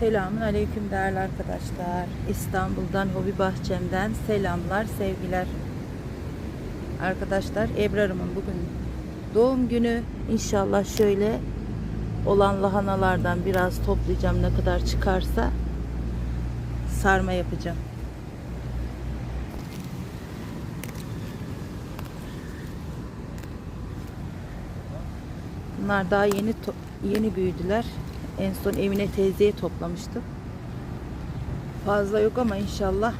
Selamun Aleyküm değerli arkadaşlar. İstanbul'dan Hobi Bahçem'den selamlar, sevgiler. Arkadaşlar Ebrar'ımın bugün doğum günü. İnşallah şöyle olan lahanalardan biraz toplayacağım ne kadar çıkarsa sarma yapacağım. Bunlar daha yeni yeni büyüdüler. En son Emine teyzeye toplamıştım. Fazla yok ama inşallah